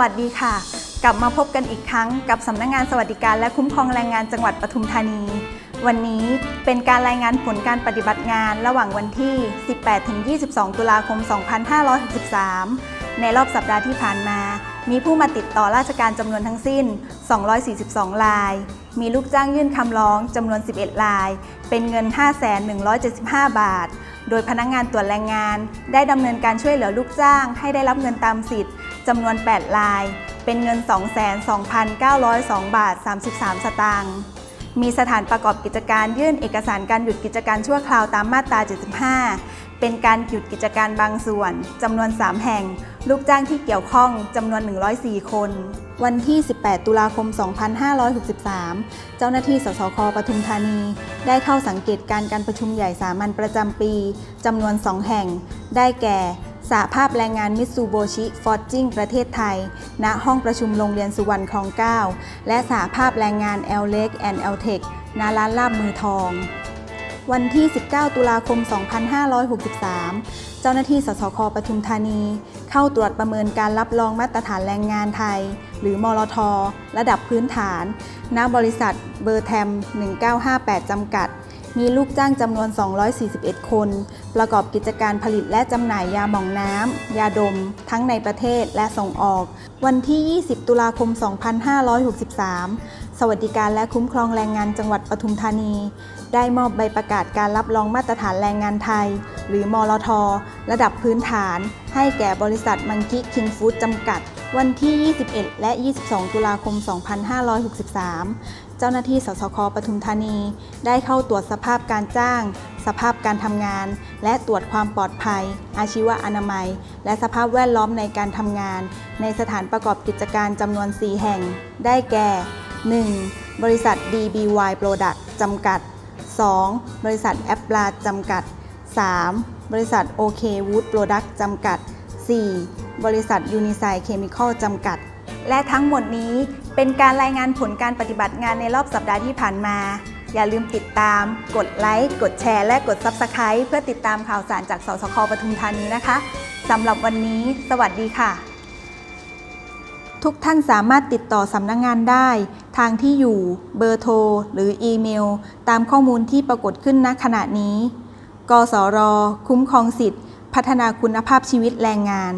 วัสดีค่ะ กลับมาพบกันอีกครั้งกับสำนักงงานสวัสดิการและคุ้มครองแรงงานจังหวัดปทุมธานี วันนี้เป็นการรายงานผลการปฏิบัติงานระหว่างวันที่ 18-22 ตุลาคม 2563 ในรอบสัปดาห์ที่ผ่านมา มีผู้มาติดต่อราชการจำนวนทั้งสิ้น 242 ราย มีลูกจ้างยื่นคำร้องจำนวน 11 ราย เป็นเงิน 5,175 บาท โดยพนักงงานตรวจแรงงาน ได้ดำเนินการช่วยเหลือลูกจ้าง ให้ได้รับเงินตามสิทธิ์ จำนวน8ราย เป็นเงิน 22,902 บาท 33 สตางค์มีสถานประกอบกิจการยื่นเอกสารการหยุดกิจการชั่วคราวตามมาตรา 75 เป็นการหยุดกิจการบางส่วนจำนวน 3 แห่ง ลูกจ้างที่เกี่ยวข้องจำนวน 104 คน วันที่ 18 ตุลาคม 2563 เจ้าหน้าที่สสคปทุมธานี ได้เข้าสังเกตการณ์การประชุมใหญ่สามัญประจำปีจำนวน 2 แห่ง ได้แก่ สหภาพแรงงานมิตซูโบชิ ฟอร์จิ้ง ประเทศไทย ณ ห้องประชุมโรงเรียนสุวรรณคลอง 9 และสหภาพแรงงานแอลเล็กแอนแอลเทคณร้านลาบมือทอง วันที่ 19 ตุลาคม 2563 เจ้าหน้าที่สสคปทุมธานี เข้าตรวจประเมินการรับรองมาตรฐานแรงงานไทย หรือมลทระดับพื้นฐาน ณ บริษัทเบอร์แทม 1958 จำกัด มีลูกจ้างจำนวน 241 คน ประกอบกิจการผลิตและจำหน่ายยาหม่องน้ำ ยาดม ทั้งในประเทศและส่งออก วันที่ 20 ตุลาคม 2563 สวัสดิการและคุ้มครองแรงงานจังหวัดปทุมธานี ได้มอบใบประกาศการรับรองมาตรฐานแรงงานไทย หรือมลทระดับพื้นฐาน ให้แก่บริษัทมังคิคิงฟู้ดจำกัด วันที่ 21 และ 22 ตุลาคม 2563 จ้าหน้าที่สสคปทุมธานี ได้เข้าตรวจสภาพการจ้าง สภาพการทำงาน และตรวจความปลอดภัย อาชีวอนามัย และสภาพแวดล้อมในการทำงาน ในสถานประกอบกิจการจำนวน 4 แห่ง ได้แก่ 1. บริษัท DBY Product จำกัด 2. บริษัทแอปปลาจำกัด 3. บริษัท OK Wood Product จำกัด 4. บริษัท Unisai Chemical จำกัด และทั้งหมดนี้เป็นการรายงานผลการปฏิบัติงานในรอบสัปดาห์ที่ผ่านมา อย่าลืมติดตาม กดไลค์ กดแชร์ และกด Subscribe เพื่อติดตามข่าวสารจากสสคปทุมธานีนะคะสำหรับวันนี้ สวัสดีค่ะ ทุกท่านสามารถติดต่อสำนักงงานได้ ทางที่อยู่ เบอร์โทร หรืออีเมล ตามข้อมูลที่ปรากฏขึ้นณขณะนี้ กสร คุ้มครองสิทธิ์ พัฒนาคุณภาพชีวิตแรงงาน